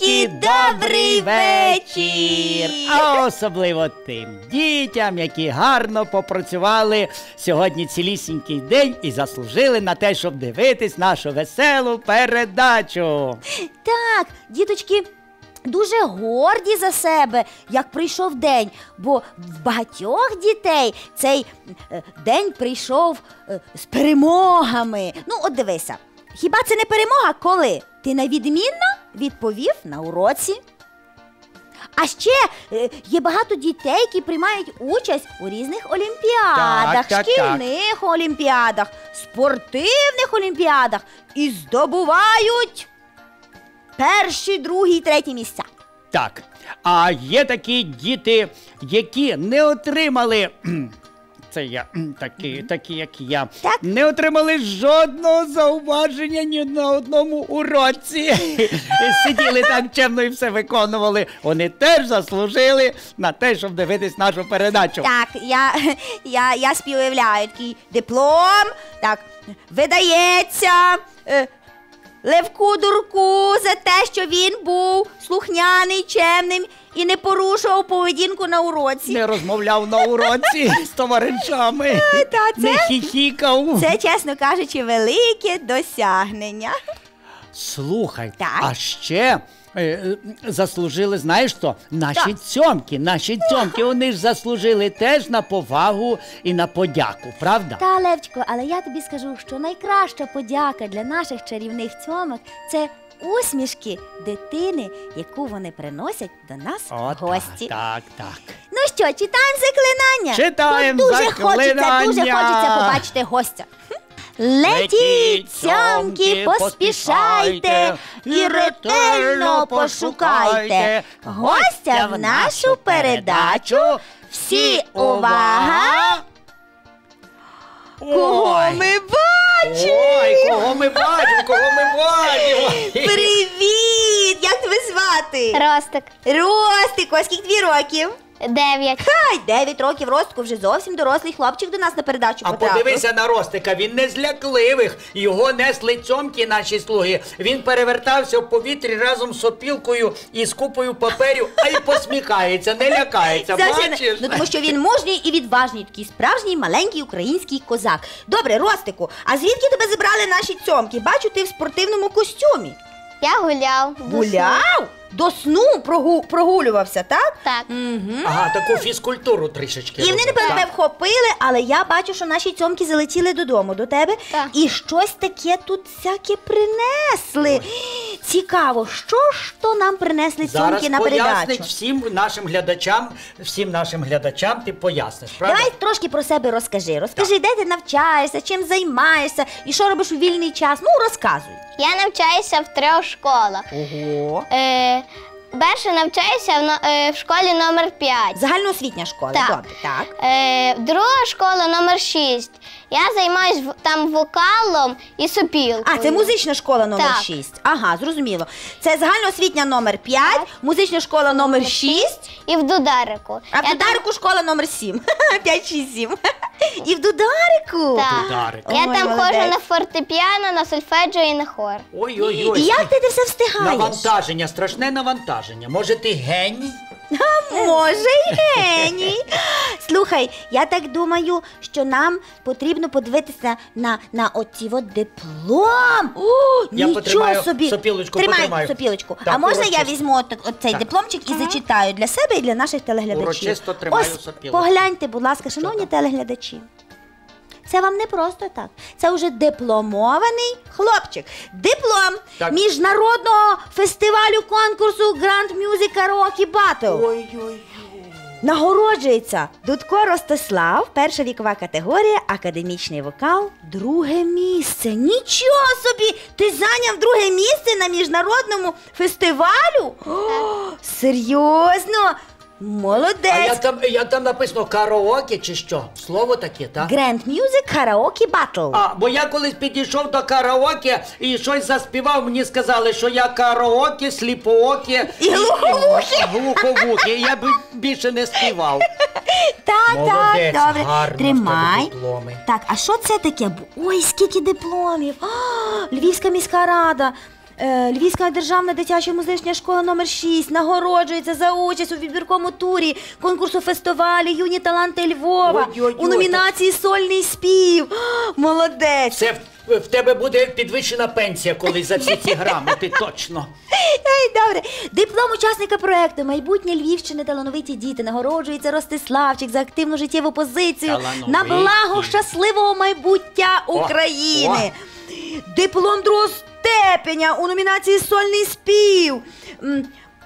Малечі, добрий вечір! А особливо тим дітям, які гарно попрацювали сьогодні цілісінький день і заслужили на те, щоб дивитись нашу веселу передачу. Так, діточки. Дуже горді за себе, як прийшов день, бо в багатьох дітей цей е, день прийшов е, з перемогами. Ну, от дивися, хіба це не перемога, коли ти навідмінно відповів на уроці? А ще е, є багато дітей, які приймають участь у різних олімпіадах, Так, так, шкільних олімпіадах, спортивних олімпіадах і здобувають перші, другі, треті місця. Так, а є такі діти, які не отримали. кхм, Це я такі, такі, як я, Так. не отримали жодного зауваження ні на одному уроці. Сиділи так чемно і все виконували. Вони теж заслужили на те, щоб дивитись нашу передачу. Так, я, я, я співявляю такий диплом. Так, видається е, Левку Дурку за те, що він був слухняний, чемним і не порушував поведінку на уроці. Не розмовляв на уроці з товаришами, та не це- хіхікав. Це, чесно кажучи, велике досягнення. Слухай, Так. а ще е, е, заслужили, знаєш що? Наші Так. цьомки, наші цьомки, вони ж заслужили теж на повагу і на подяку, правда? Та, Левчко, але я тобі скажу, що найкраща подяка для наших чарівних цьомок це усмішки дитини, яку вони приносять до нас в гості. Так, так. Ну що, читаємо заклинання? Читаємо Бо дуже заклинання. хочеться, дуже хочеться побачити гостя. Летіть, цьомки, поспішайте і ретельно пошукайте гостя в нашу передачу. Всі увага! Кого ми бачимо? Ой, кого ми бачимо, кого ми бачимо. Привіт! Як тебе звати? Ростик. Ростик. скільки тобі років? Дев'ять. Хай, 9 років Ростику, вже зовсім дорослий хлопчик до нас на передачу А потрапив. подивися на Ростика, він не з лякливих. Його несли цьомки наші слуги. Він перевертався в повітрі разом з сопілкою і з купою паперів, а й посміхається, не лякається. Зовсім не- Бачиш? Ну тому що він мужній і відважний, такий справжній маленький український козак. Добре, Ростику, а звідки тебе забрали наші цьомки? Бачу, ти в спортивному костюмі. Я гуляв. до. Гуляв? До сну прогу- прогулювався, так? Так. Угу. Ага, таку фізкультуру трішечки. І вони напевно так? тебе вхопили, але я бачу, що наші цьомки залетіли додому до тебе Так. і щось таке тут всяке принесли. Цікаво, що ж то нам принесли Зараз цьомки на пояснить передачу? всім нашим глядачам, всім нашим глядачам ти поясниш, правда? Давай трошки про себе розкажи. Розкажи, де ти навчаєшся, чим займаєшся і що робиш у вільний час. Ну, розказуй. Я навчаюся в трьох школах. Ого. Е, перше навчаюся в, е, в школі номер 5. Загальноосвітня школа, Так. добре, так. Е, друга школа номер 6. Я займаюся там вокалом і сопілкою. А, це музична школа номер Так. 6. Ага, зрозуміло. Це загальноосвітня номер 5, музична школа номер 6, І в дударику. а в Я Дударику школа номер 7. 5, 6, 7. І в Дударику. Так. Дударик. Я Ой, там молодець. ходжу на фортепіано, на сольфеджіо і на хор. Ой-ой-ой. І як ти це все встигаєш? Навантаження, страшне навантаження. Може, ти геній? Може, й геній. Слухай, я так думаю, що нам потрібно подивитися на, на оці от диплом. О, Я нічого потримаю собі. сопілочку, Тримай потримаю. сопілочку. Так, а можна я урочисто. візьму от, от цей Так. дипломчик і зачитаю для себе і для наших телеглядачів. Урочисто тримаю Ось, сопілочку. погляньте, будь ласка, шановні там? телеглядачі. Це вам не просто так. Це вже дипломований хлопчик. Диплом Так. міжнародного фестивалю конкурсу Grand Music Karaoke Battle. Ой-ой-ой. Нагороджується Дудко Ростислав, перша вікова категорія, академічний вокал, друге місце. Нічого собі! Ти зайняв друге місце на міжнародному фестивалю? О, серйозно? А я Молодець! там, я там написано караоке чи що? Слово таке, так? Grand Music Karaoke Battle. А, бо я колись підійшов до караоке і щось заспівав, мені сказали, що я караоке, сліпооке І глуховухий. глуховухий. Я б більше не співав. Так, Молодець, так, добре. гарно в Тримай. дипломи. Так, а що це таке? Ой, скільки дипломів! А, Львівська міська рада. Е, Львівська державна дитяча музична школа номер 6 нагороджується за участь у відбірковому турі конкурсу фестивалі Юні таланти Львова у номінації Сольний спів. Молодець! Це в, в тебе буде підвищена пенсія, коли за всі ці грамоти, точно. Ей, добре. Диплом учасника проекту Майбутнє Львівщини талановиті діти нагороджується Ростиславчик за активну життєву позицію Талановиті. на благо щасливого майбуття України. Диплом другого степеня у номінації Сольний спів.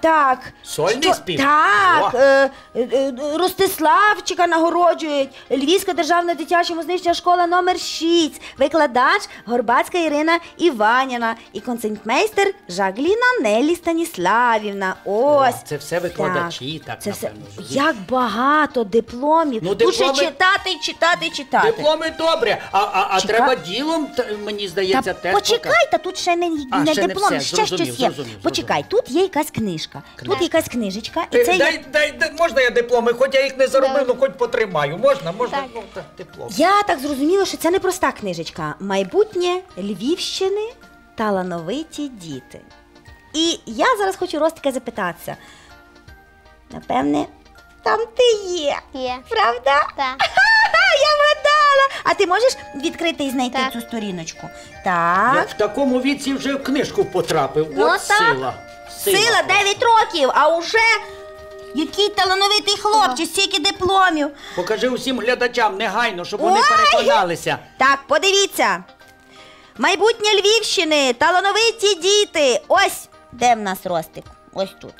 Так. Сольний спів? Так. О. Е, е, е, Ростиславчика нагороджують. Львівська державна дитяча музична школа номер 6. Викладач Горбацька Ірина Іваніна і концертмейстер Жагліна Нелі Станіславівна. Ось. О, це все викладачі, так, це все. напевно. Як багато дипломів. Ну, Тут ще дипломи- читати, читати, читати. Дипломи добре, а, а, а треба ділом, та- мені здається, Та теж почекай, та тут ще не, А, не ще не диплом, все. ще Зрозумів, щось є. зрозумів, Почекай, тут є якась книжка. Тут Книжка. якась книжечка, і це дай, дай, дай, можна я дипломи, хоч я їх не заробив, ну хоч потримаю. Можна, можна, Так. ну, так, диплом. Я так зрозуміла, що це не проста книжечка. Майбутнє Львівщини талановиті діти. І я зараз хочу Ростика запитатися. Напевне, там ти є. Є. Правда? Так. Ха-ха, я вгадала! А ти можеш відкрити і знайти Так. цю сторіночку? Я в такому віці вже в книжку потрапив. Ну, От так. сила. Сила 9 років, а уже який талановитий хлопчик, стільки дипломів. Покажи усім глядачам негайно, щоб вони Ой! переконалися. Так, подивіться. Майбутнє Львівщини, талановиті діти. Ось де в нас ростик. Ось тут.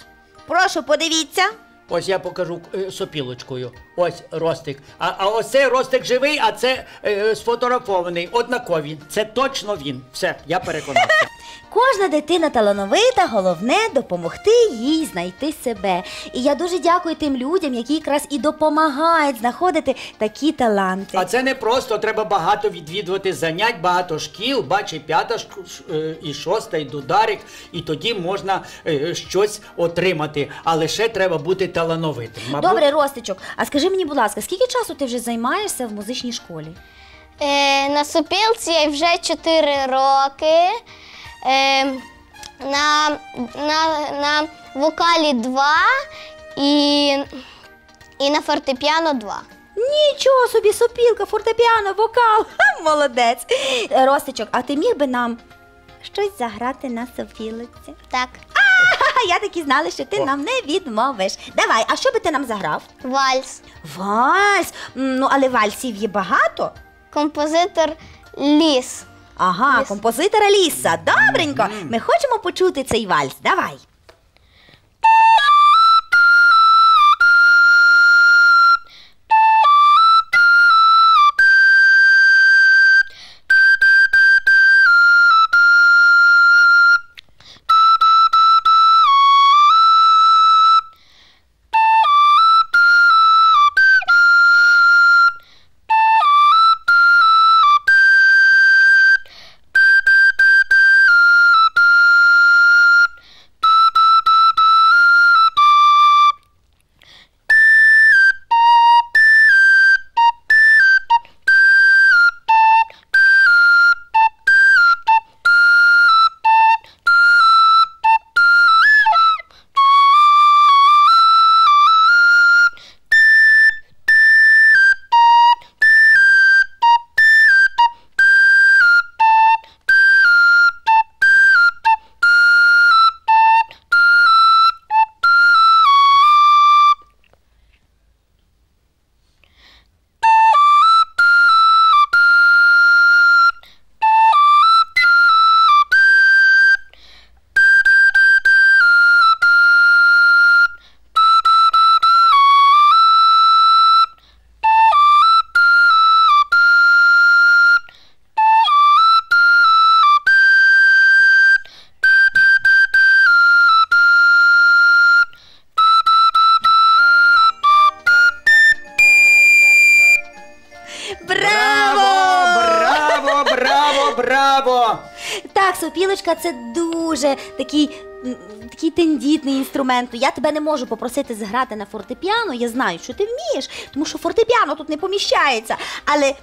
Прошу, подивіться. Ось я покажу е, сопілочкою. Ось ростик. А, а ось цей ростик живий, а це е, сфотографований. Однакові. Це точно він. Все, я переконався. Кожна дитина талановита, головне допомогти їй знайти себе. І я дуже дякую тим людям, які якраз і допомагають знаходити такі таланти. А це не просто, треба багато відвідувати занять, багато шкіл, бач, і п'ята е, і шоста, і дударик, і тоді можна е, щось отримати. Але ще треба бути талановитим. Мабуть, Добре, Ростичок, а скажи мені, будь ласка, скільки часу ти вже займаєшся в музичній школі? Е, на сопілці я вже 4 роки. Е, на, на, на вокалі 2 і, і на фортепіано 2. Нічого собі, сопілка, фортепіано, вокал. Ха, молодець. Ростичок, а ти міг би нам щось заграти на сопілиці? Так. Ха, я таки знала, що ти О. нам не відмовиш. Давай, а що би ти нам заграв? Вальс. Вальс. М, Ну, але вальсів є багато. Композитор Ліс. Ага, композитора Ліса. Добренько. Ми хочемо почути цей вальс. Давай. Так, це дуже такий. Такий тендітний інструмент. Я тебе не можу попросити зграти на фортепіано. Я знаю, що ти вмієш, тому що фортепіано тут не поміщається. Але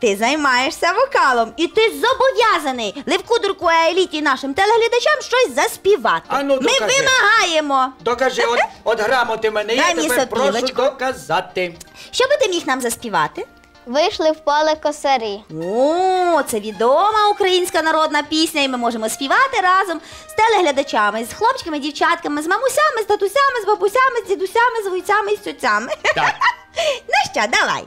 Ти займаєшся вокалом, і ти зобов'язаний Левку Дурку Еліті нашим телеглядачам щось заспівати. А ну, Ми докажи. вимагаємо. Докажи, от, от грамоти мене Дай мені тепер прошу сопілочку. доказати. Що би ти міг нам заспівати? Вийшли в поле косарі. О, це відома українська народна пісня, і ми можемо співати разом з телеглядачами, з хлопчиками, дівчатками, з мамусями, з татусями, з бабусями, з дідусями, з вуйцями і з цюцями. Так. Ну що, давай.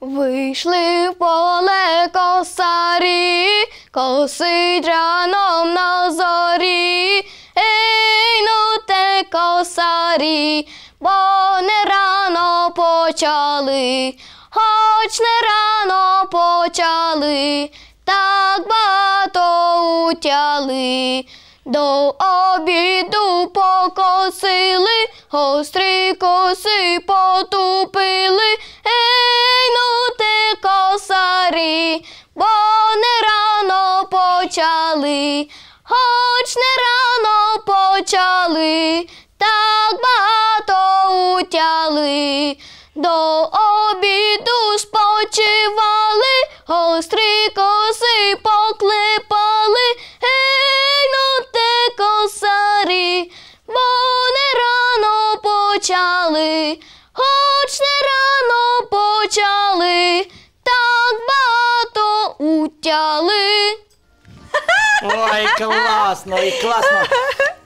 Вийшли в поле косарі, косить раном на зорі. Ей, те косарі, бо не рано почали, хоч не рано почали, так багато утяли. До обіду покосили, гострі коси потупили. Ей, ну ти косарі, бо не рано почали, хоч не рано почали, так багато утяли. До обіду спочивали, гострі Ой, класно, і класно.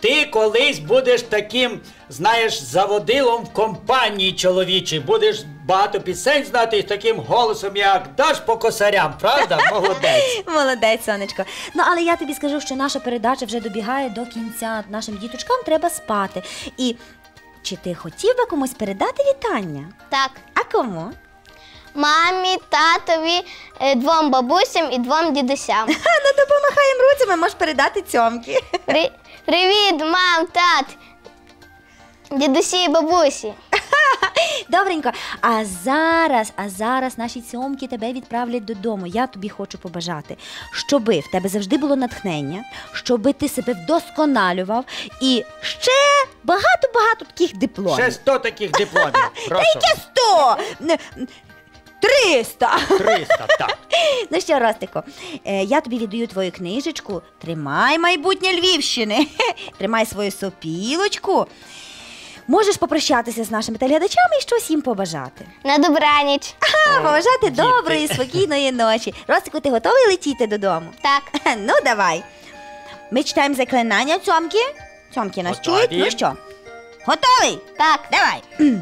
Ти колись будеш таким, знаєш, заводилом в компанії чоловічій. Будеш багато пісень знати і з таким голосом, як даш по косарям, правда? Молодець. Молодець, сонечко. Ну але я тобі скажу, що наша передача вже добігає до кінця. Нашим діточкам треба спати. І чи ти хотів би комусь передати вітання? Так. А кому? Мамі, татові, е, двом бабусям і двом дідусям. Ну то помахаємо руцями, можеш передати цьомки. При... Привіт, мам, тат, дідусі і бабусі. Добренько. А зараз, а зараз наші цьомки тебе відправлять додому. Я тобі хочу побажати, щоби в тебе завжди було натхнення, щоби ти себе вдосконалював і ще багато-багато таких дипломів. Ще 100 таких дипломів. Прошу. Яке сто? Не, Триста. 300, так. Ну що, Ростико, е, я тобі віддаю твою книжечку. Тримай майбутнє Львівщини. Тримай свою сопілочку. Можеш попрощатися з нашими телеглядачами і щось їм побажати. На добраніч. А, побажати доброї, спокійної ночі. Ростику, ти готовий летіти додому? Так. Ну, давай. Ми читаємо заклинання цьомки. Цьомки нас Готові. чують. Ну що? Готовий? Так. Давай.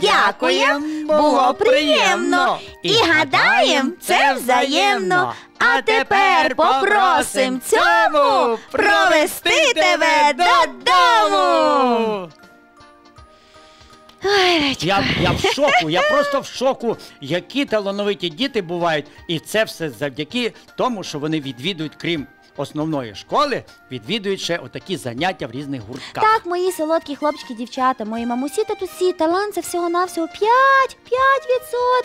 Дякуєм, було приємно. І гадаєм, це взаємно. А тепер попросим цьому провести тебе додому. Ой, Я, я в шоку, я просто в шоку, які талановиті діти бувають. І це все завдяки тому, що вони відвідують, крім основної школи, відвідують ще отакі заняття в різних гуртках. Так, мої солодкі хлопчики, дівчата, мої мамусі та тусі, талант це всього-навсього 5,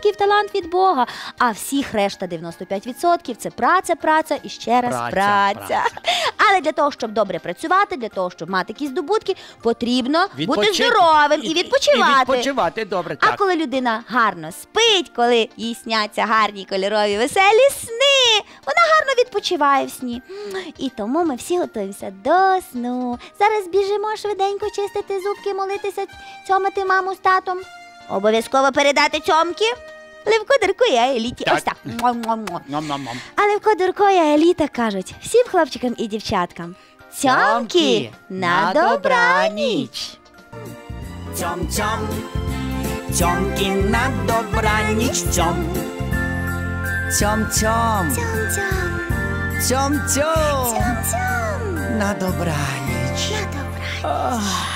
5% талант від Бога. А всіх решта 95% це праця, праця і ще раз Праця, праця. праця. Але для того, щоб добре працювати, для того, щоб мати якісь здобутки, потрібно бути Відпочити. здоровим і, відпочивати. І відпочивати, добре, А так. коли людина гарно спить, коли їй сняться гарні кольорові веселі сни, вона гарно відпочиває в сні. І тому ми всі готуємося до сну. Зараз біжимо швиденько чистити зубки, молитися, цьомити маму з татом. Обов'язково передати цьомки. Левко Дурко і Еліті. Так. Ось так. Муа-муа-муа. А Левко Дурко і Еліта кажуть всім хлопчикам і дівчаткам. Цьомки на добраніч! Цьом цьом, цьомки на добраніч цьом. Цьом цьом, цьом цьом, на добраніч. На добраніч!